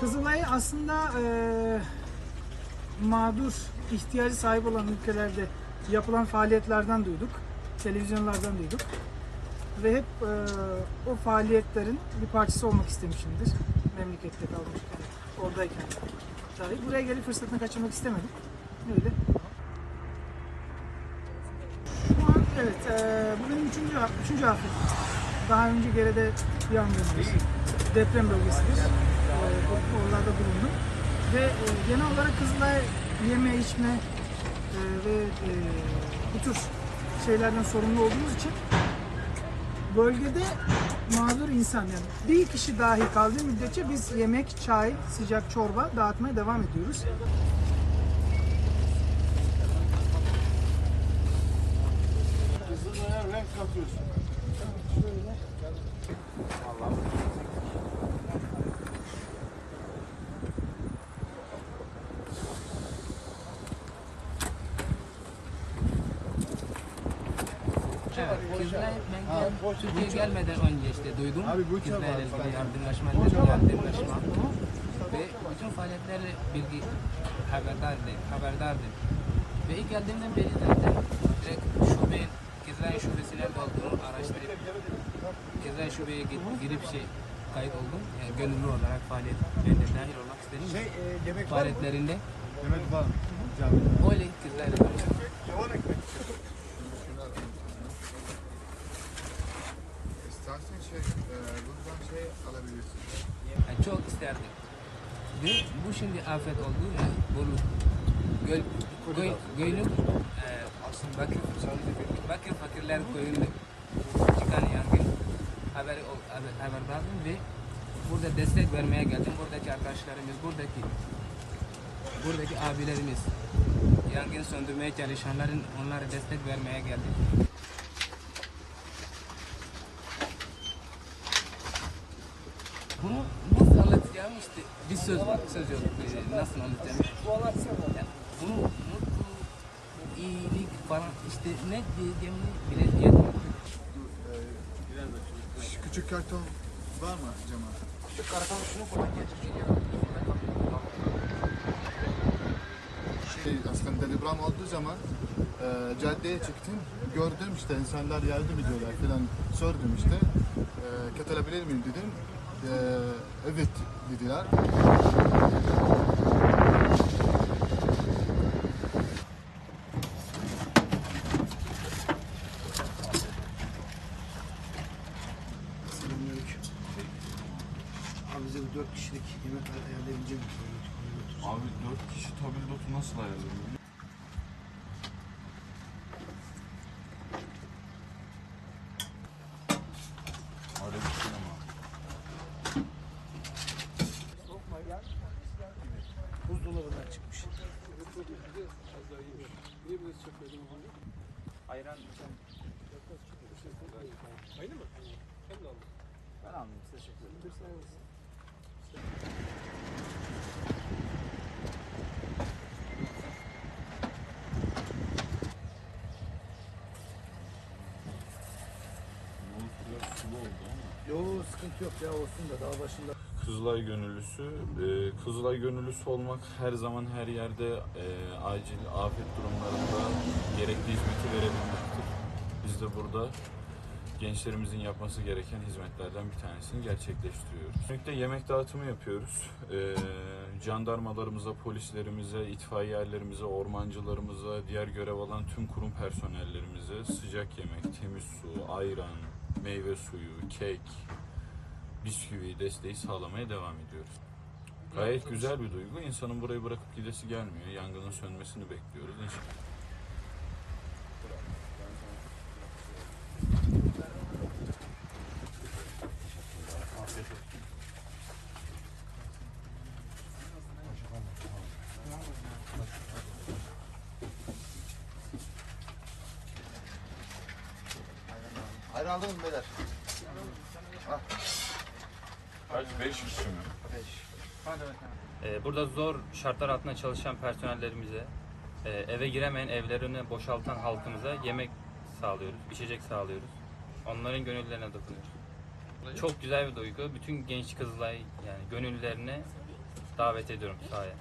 Kızılay aslında eee mağdur, ihtiyacı sahip olan ülkelerde yapılan faaliyetlerden duyduk. Televizyonlardan duyduk. Ve hep eee, o faaliyetlerin bir parçası olmak istemişimdir. Memlekette kalmışken, oradayken. Tabii buraya gelip fırsatını kaçırmak istemedim. Öyle. Şu an evet, eee, bu benim üçüncü, üçüncü afet. Daha önce Gere'de yangınımız, deprem bölgesidir. Eee, o- oralarda bulundum. Ve e, genel olarak Kızılay yeme, içme e, ve e, bu tür şeylerden sorumlu olduğumuz için bölgede mağdur insan yani bir kişi dahi kaldığı müddetçe biz yemek, çay, sıcak çorba dağıtmaya devam ediyoruz. Kızılay'a renk katıyorsun. Kızılay ben Türkiye gelmeden önce işte duydum. Var. ilgili yardımlaşma, yardımlaşma. Ve bütün faaliyetlerle bilgi haberdardım, haberdardım. Ve ilk geldiğimden beri zaten direkt şube, Kızılay şubesi nerede olduğunu araştırıp Kızılay şubeye girip şey kayıt oldum. Yani gönüllü olarak faaliyet ben de dahil olmak istedim. Şey, e? Faaliyetlerinde Yemek var öyle Kızılay'la tanıştım. Şey, e, buradan şey alabilirsin. Yani çok isterdim. Ve bu şimdi afet oldu. Yani Bolu göl, göl, gölün e, bakır, bakır fakirler köyünde çıkan yangın haberi, ol- haber, haberdardım ve burada destek vermeye geldim. Buradaki arkadaşlarımız, buradaki buradaki abilerimiz yangın söndürmeye çalışanların onlara destek vermeye geldik. Bunu nasıl anlatacağım işte bir söz söz yok. Ee, Nasıl anlatacağım? Yani bunu mutlu, iyilik falan işte ne diyeceğimi bile diyemiyorum. Şu küçük karton var mı Cemal? Şu karton şunu koy. Şey, aslında deprem olduğu zaman e, caddeye çıktım. Gördüm işte insanlar yardım ediyorlar falan. Sordum işte. E, katılabilir miyim dedim. E, evet dediler. Selamünaleyküm. Abi bize bir dört kişilik yemek ayarlayabilecek misin? Abi 4 kişi tabildot'u nasıl ayarlayalım? Çıkmış. Yol biraz sulu oldu ama. Yo sıkıntı yok ya olsun da daha başında. Kızılay gönüllüsü. Ee, Kızılay gönüllüsü olmak her zaman her yerde e, acil afet durumlarında gerekli hizmeti verebilmektir. Biz de burada gençlerimizin yapması gereken hizmetlerden bir tanesini gerçekleştiriyoruz. Özellikle yemek dağıtımı yapıyoruz. Ee, jandarmalarımıza, polislerimize, itfaiyerlerimize, ormancılarımıza, diğer görev alan tüm kurum personellerimize sıcak yemek, temiz su, ayran, meyve suyu, kek, bisküvi desteği sağlamaya devam ediyoruz. Gayet güzel bir duygu. İnsanın burayı bırakıp gidesi gelmiyor. Yangının sönmesini bekliyoruz. İnşallah. Hayır aldınız mı beyler? Kaç? 5 kişi mi? Ee, Burada zor şartlar altında çalışan personellerimize, e, eve giremeyen evlerini boşaltan halkımıza yemek sağlıyoruz, içecek sağlıyoruz. Onların gönüllerine dokunuyoruz. çok güzel bir duygu. Bütün genç Kızılay yani gönüllülerini davet ediyorum sahaya.